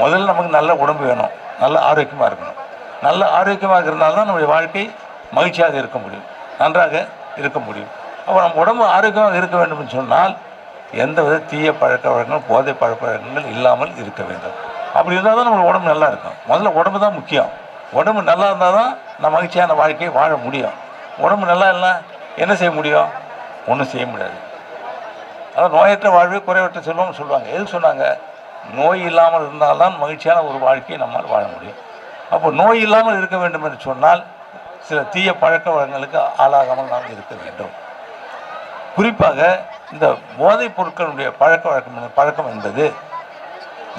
முதல்ல நமக்கு நல்ல உடம்பு வேணும். நல்ல ஆரோக்கியமாக இருக்கணும். நல்ல ஆரோக்கியமாக இருந்தால்தான் நம்முடைய வாழ்க்கை மகிழ்ச்சியாக இருக்க முடியும். நன்றாக இருக்க முடியும். அப்போ நம்ம உடம்பு ஆரோக்கியமாக இருக்க வேண்டும் என்று சொன்னால் எந்த வித தீய பழக்க வழக்கங்கள் போதை பழக்க வழக்கங்கள் இல்லாமல் இருக்க வேண்டும். அப்படி இருந்தால் தான் நம்ம உடம்பு நல்லா இருக்கும். முதல்ல உடம்பு தான் முக்கியம். உடம்பு நல்லா இருந்தால் தான் நம்ம மகிழ்ச்சியான வாழ்க்கையை வாழ முடியும். உடம்பு நல்லா இல்லை என்ன செய்ய முடியும்? ஒன்றும் செய்ய முடியாது. அதான் நோயற்ற வாழ்வே குறைவற்ற செல்வம்னு சொல்லுவாங்க. எதுக்கு சொன்னாங்க? நோய் இல்லாமல் இருந்தால்தான் மகிழ்ச்சியான ஒரு வாழ்க்கையை நம்மால் வாழ முடியும். அப்போ நோய் இல்லாமல் இருக்க வேண்டும் என்று சொன்னால் சில தீய பழக்க வழக்கங்களுக்கு ஆளாகாமல் நாம் இருக்க வேண்டும். குறிப்பாக இந்த போதைப் பொருட்களுடைய பழக்க வழக்கம் பழக்கம் என்பது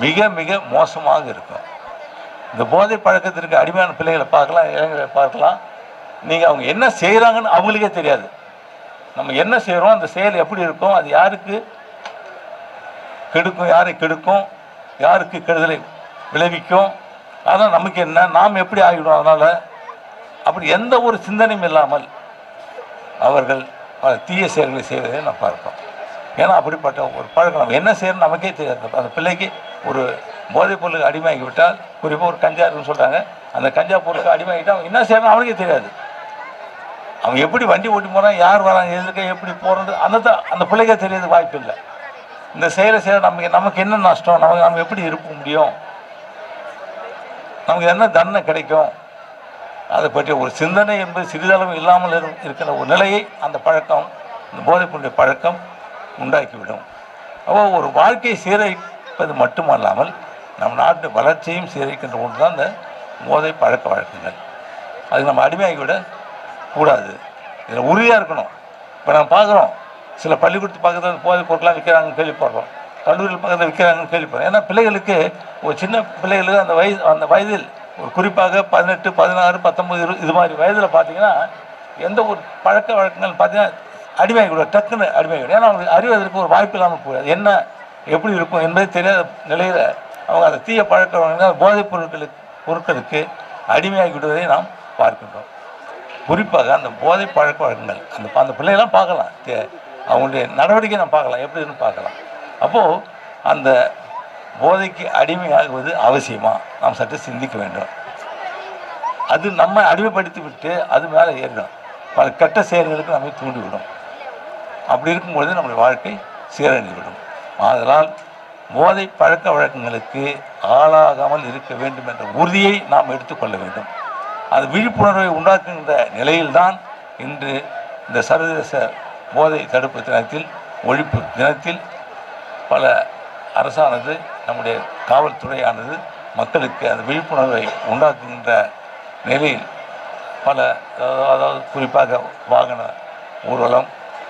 மிக மிக மோசமாக இருக்கும். இந்த போதை பழக்கத்திற்கு அடிமையான பிள்ளைகளை பார்க்கலாம் இளைஞர்களை பார்க்கலாம். நீங்கள் அவங்க என்ன செய்கிறாங்கன்னு அவங்களுக்கே தெரியாது. நம்ம என்ன செய்கிறோம் அந்த செயல் எப்படி இருக்கும் அது யாருக்கு கெடுக்கும் யாரை கெடுக்கும் யாருக்கு கெடுதலை விளைவிக்கும்? அதனால் நமக்கு என்ன? நாம் எப்படி ஆகிடும் அதனால்? அப்படி எந்த ஒரு சிந்தனையும் இல்லாமல் அவர்கள் பல தீய செயல்களை செய்வதை நான் பார்ப்போம். ஏன்னா அப்படிப்பட்ட ஒரு பழக்கம் நம்ம என்ன செய்யணும் நமக்கே தெரியாது. அந்த பிள்ளைக்கு ஒரு போதைப் பொருளுக்கு அடிமையாகி விட்டால் குறிப்பாக ஒரு கஞ்சா இருக்குன்னு சொல்கிறாங்க அந்த கஞ்சா பொருளுக்கு அடிமையாகிட்டால் அவன் என்ன செய்யணும் அவனுக்கே தெரியாது. அவன் எப்படி வண்டி ஓட்டி போகிறான் யார் வராங்க எதிர்க்க எப்படி போகிறது அந்த அந்த பிள்ளைக்கே தெரியாது வாய்ப்பு இல்லை இந்த செயலை செய்ய நமக்கு நமக்கு என்ன நஷ்டம்? நமக்கு நம்ம எப்படி இருக்க முடியும்? நமக்கு என்ன தண்டனை கிடைக்கும்? அதை பற்றிய ஒரு சிந்தனை என்பது சிறிதளவு இல்லாமல் இருக்கிற ஒரு நிலையை அந்த பழக்கம் இந்த போதைப்பொருளுடைய பழக்கம் உண்டாக்கிவிடும். அப்போ ஒரு வாழ்க்கையை சீரழிப்பது மட்டுமல்லாமல் நம் நாட்டு வளர்ச்சியும் சீரழிக்கின்ற ஒன்று தான் இந்த போதை பழக்க வழக்கங்கள். அதுக்கு நம்ம அடிமையாகிவிட கூடாது. இதில் உறுதியாக இருக்கணும். இப்போ நம்ம பார்க்குறோம் சில பள்ளிக்கூடத்து பக்கத்தில் போதைப் பொருட்களாக விற்கிறாங்கன்னு கேள்விப்படுறோம். கல்லூரியில் பக்கத்தில் விற்கிறாங்கன்னு கேள்விப்படுறோம். ஏன்னா பிள்ளைகளுக்கு ஒரு சின்ன பிள்ளைகளுக்கு அந்த வயது அந்த வயதில் ஒரு குறிப்பாக பதினெட்டு பதினாறு பத்தொம்பது இரு இது மாதிரி வயதில் பார்த்தீங்கன்னா எந்த ஒரு பழக்க வழக்கங்கள் பார்த்தீங்கன்னா அடிமையாகிவிடும் டக்குன்னு அடிமையாகிவிடும் ஏன்னா அவங்களுக்கு அறிவதற்கு ஒரு வாய்ப்பு இல்லாமல் போகாது என்ன எப்படி இருக்கும் என்பது தெரியாத நிலையில் அவங்க அந்த தீய பழக்க வழக்கங்கள் போதைப் பொருட்களுக்கு பொருட்களுக்கு அடிமையாகி விடுவதை நாம் பார்க்கின்றோம். குறிப்பாக அந்த போதை பழக்க வழக்கங்கள் அந்த அந்த பிள்ளைகளாம் பார்க்கலாம். தே- அவங்களுடைய நடவடிக்கை நம்ம பார்க்கலாம். எப்படின்னு பார்க்கலாம். அப்போது அந்த போதைக்கு அடிமையாகுவது அவசியமாக நாம் சற்று சிந்திக்க வேண்டும். அது நம்ம அடிமைப்படுத்தி விட்டு அது மேலே ஏறிடும். பல கெட்ட செயல்களுக்கு நம்மை தூண்டிவிடும். அப்படி இருக்கும்பொழுது நம்முடைய வாழ்க்கை சீரழிந்துவிடும். ஆதலால் போதை பழக்க வழக்கங்களுக்கு ஆளாகாமல் இருக்க வேண்டும் என்ற உறுதியை நாம் எடுத்துக்கொள்ள வேண்டும். அது விழிப்புணர்வை உண்டாக்குகின்ற நிலையில்தான் இன்று இந்த சர்வதேச போதை தடுப்பு தினத்தில் ஒழிப்பு தினத்தில் பல அரசானது நம்முடைய காவல்துறையானது மக்களுக்கு அந்த விழிப்புணர்வை உண்டாக்குகின்ற நிலையில் பல அதாவது குறிப்பாக வாகன ஊர்வலம்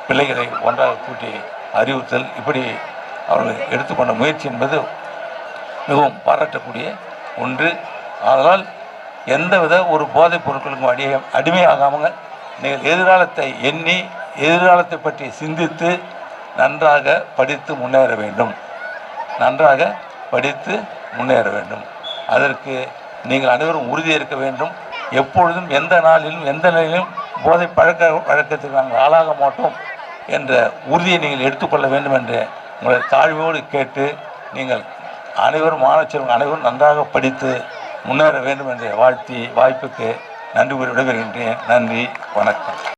பிள்ளைகளை ஒன்றாக கூட்டி அறிவுறுத்தல் இப்படி அவர்கள் எடுத்துக்கொண்ட முயற்சி என்பது மிகவும் பாராட்டக்கூடிய ஒன்று. அதனால் எந்தவித ஒரு போதைப் பொருட்களுக்கும் அடிய அடிமையாகாமல் நீங்கள் எதிர்காலத்தை எண்ணி எதிர்காலத்தை பற்றி சிந்தித்து நன்றாக படித்து முன்னேற வேண்டும். நன்றாக படித்து முன்னேற வேண்டும். அதற்கு நீங்கள் அனைவரும் உறுதி இருக்க வேண்டும். எப்பொழுதும் எந்த நாளிலும் எந்த நிலையிலும் போதை பழக்க வழக்கத்துக்கு நாங்கள் ஆளாக மாட்டோம் என்ற உறுதியை நீங்கள் எடுத்துக்கொள்ள வேண்டும் என்று உங்களை தாழ்மையோடு கேட்டு நீங்கள் அனைவரும் மாணவ அனைவரும் நன்றாக படித்து முன்னேற வேண்டும் என்று வாழ்த்தி வாய்ப்புக்கு நன்றி கூறி விடைபெறுகின்றேன். நன்றி வணக்கம்.